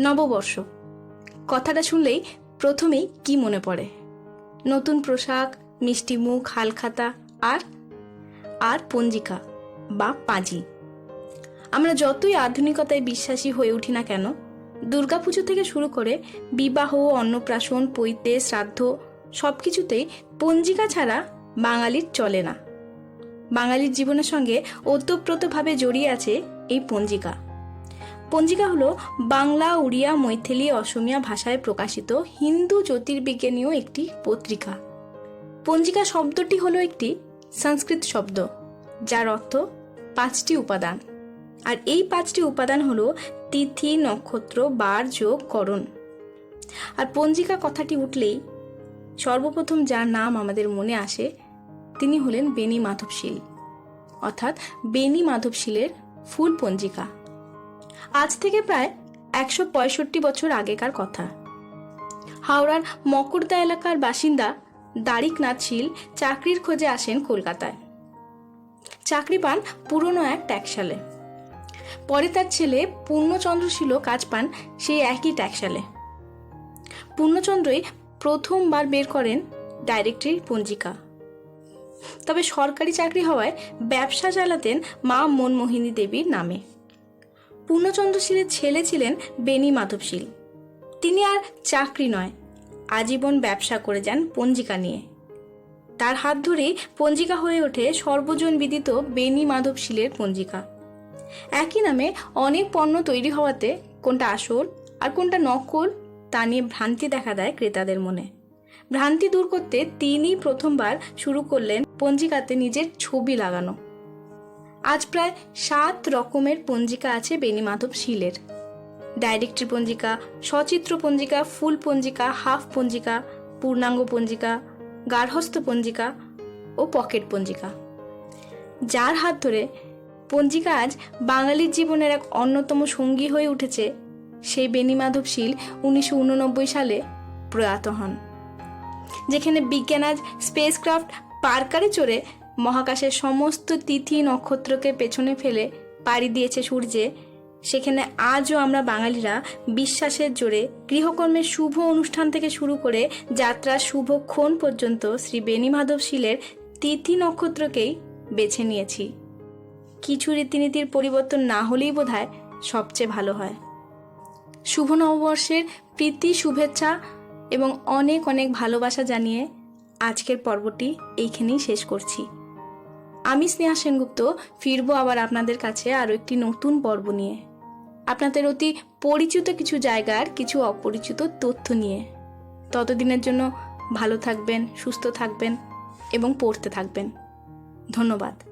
নববর্ষ। কথাটা শুনলেই প্রথমেই কি মনে পড়ে? নতুন পোশাক, মিষ্টি মুখ, হালখাতা, আর আর পঞ্জিকা বা পাঁজি। আমরা যতই আধুনিকতায় বিশ্বাসী হয়ে উঠি না কেন, দুর্গাপুজো থেকে শুরু করে বিবাহ, অন্নপ্রাশন, পৈতে, শ্রাদ্ধ সব কিছুতেই পঞ্জিকা ছাড়া বাঙালির চলে না। বাঙালির জীবনের সঙ্গে ওতপ্রোতভাবে জড়িয়ে আছে এই পঞ্জিকা। পঞ্জিকা হলো বাংলা, উড়িয়া, মৈথিলি, অসমিয়া ভাষায় প্রকাশিত হিন্দু জ্যোতির্বিজ্ঞানীয় একটি পত্রিকা। পঞ্জিকা শব্দটি হলো একটি সংস্কৃত শব্দ, যার অর্থ পাঁচটি উপাদান। আর এই পাঁচটি উপাদান হলো তিথি, নক্ষত্র, বার, যোগ, করণ। আর পঞ্জিকা কথাটি উঠলেই সর্বপ্রথম যার নাম আমাদের মনে আসে, তিনি হলেন বেনি মাধবশীল। অর্থাৎ বেনি মাধবশীলের ফুল পঞ্জিকা। আজ থেকে প্রায় একশো পঁয়ষট্টি বছর আগেকার কথা। হাওড়ার মকরদা এলাকার বাসিন্দা দারিকনাথ শীল চাকরির খোঁজে আসেন কলকাতায়। চাকরি পান পুরনো এক ট্যাক্সালে পরে তার ছেলে পূর্ণচন্দ্র শীলও কাজ পান সেই একই ট্যাক্সালে পূর্ণচন্দ্রই প্রথমবার বের করেন ডাইরেক্টরি পঞ্জিকা। তবে সরকারি চাকরি হওয়ায় ব্যবসা চালাতেন মা মনমোহিনী দেবীর নামে। পূর্ণচন্দ্র শীলের ছেলে ছিলেন বেনি মাধবশীল। তিনি আর চাকরি নয়, আজীবন ব্যবসা করে যান পঞ্জিকা নিয়ে। তার হাত ধরেই পঞ্জিকা হয়ে ওঠে সর্বজন বিদিত বেনি মাধবশীলের পঞ্জিকা। একই নামে অনেক পণ্য তৈরি হওয়াতে কোনটা আসল আর কোনটা নকল তা নিয়ে ভ্রান্তি দেখা দেয় ক্রেতাদের মনে। ভ্রান্তি দূর করতে তিনিই প্রথমবার শুরু করলেন পঞ্জিকাতে নিজের ছবি লাগানো। আজ প্রায় সাত রকমের পঞ্জিকা আছে বেনি মাধব শীলের। ডাইরেক্টরি পঞ্জিকা, সচিত্র পঞ্জিকা, ফুল পঞ্জিকা, হাফ পঞ্জিকা, পূর্ণাঙ্গ পঞ্জিকা গার্হস্থ পঞ্জিকা ও পকেট পঞ্জিকা। যার হাত ধরে পঞ্জিকা আজ বাঙালির জীবনের এক অন্যতম সঙ্গী হয়ে উঠেছে সেই বেনি মাধব শীল উনিশশো উননব্বই সালে প্রয়াত হন। যেখানে বিজ্ঞান আজ স্পেসক্রাফট পার্কারে চড়ে মহাকাশের সমস্ত তিথি নক্ষত্রকে পেছনে ফেলে পাড়ি দিয়েছে সূর্যে। সেখানে আজও আমরা বাঙালিরা বিশ্বাসের জোরে গৃহকর্মের শুভ অনুষ্ঠান থেকে শুরু করে যাত্রার শুভক্ষণ পর্যন্ত শ্রী বেণীমাধব শীলের তিথি নক্ষত্রকেই বেছে নিয়েছি। কিছু রীতিনীতির পরিবর্তন না হলেই বোধহয় সবচেয়ে ভালো হয়। শুভ নববর্ষের প্রীতি, শুভেচ্ছা এবং অনেক অনেক ভালোবাসা জানিয়ে আজকের পর্বটি এইখানেই শেষ করছি। আমি স্নেহা সেনগুপ্ত, ফিরবো আবার আপনাদের কাছে আরও একটি নতুন পর্ব নিয়ে। আপনাদের অতি পরিচিত কিছু জায়গার কিছু অপরিচিত তথ্য নিয়ে। ততদিনের জন্য ভালো থাকবেন, সুস্থ থাকবেন এবং পড়তে থাকবেন। ধন্যবাদ।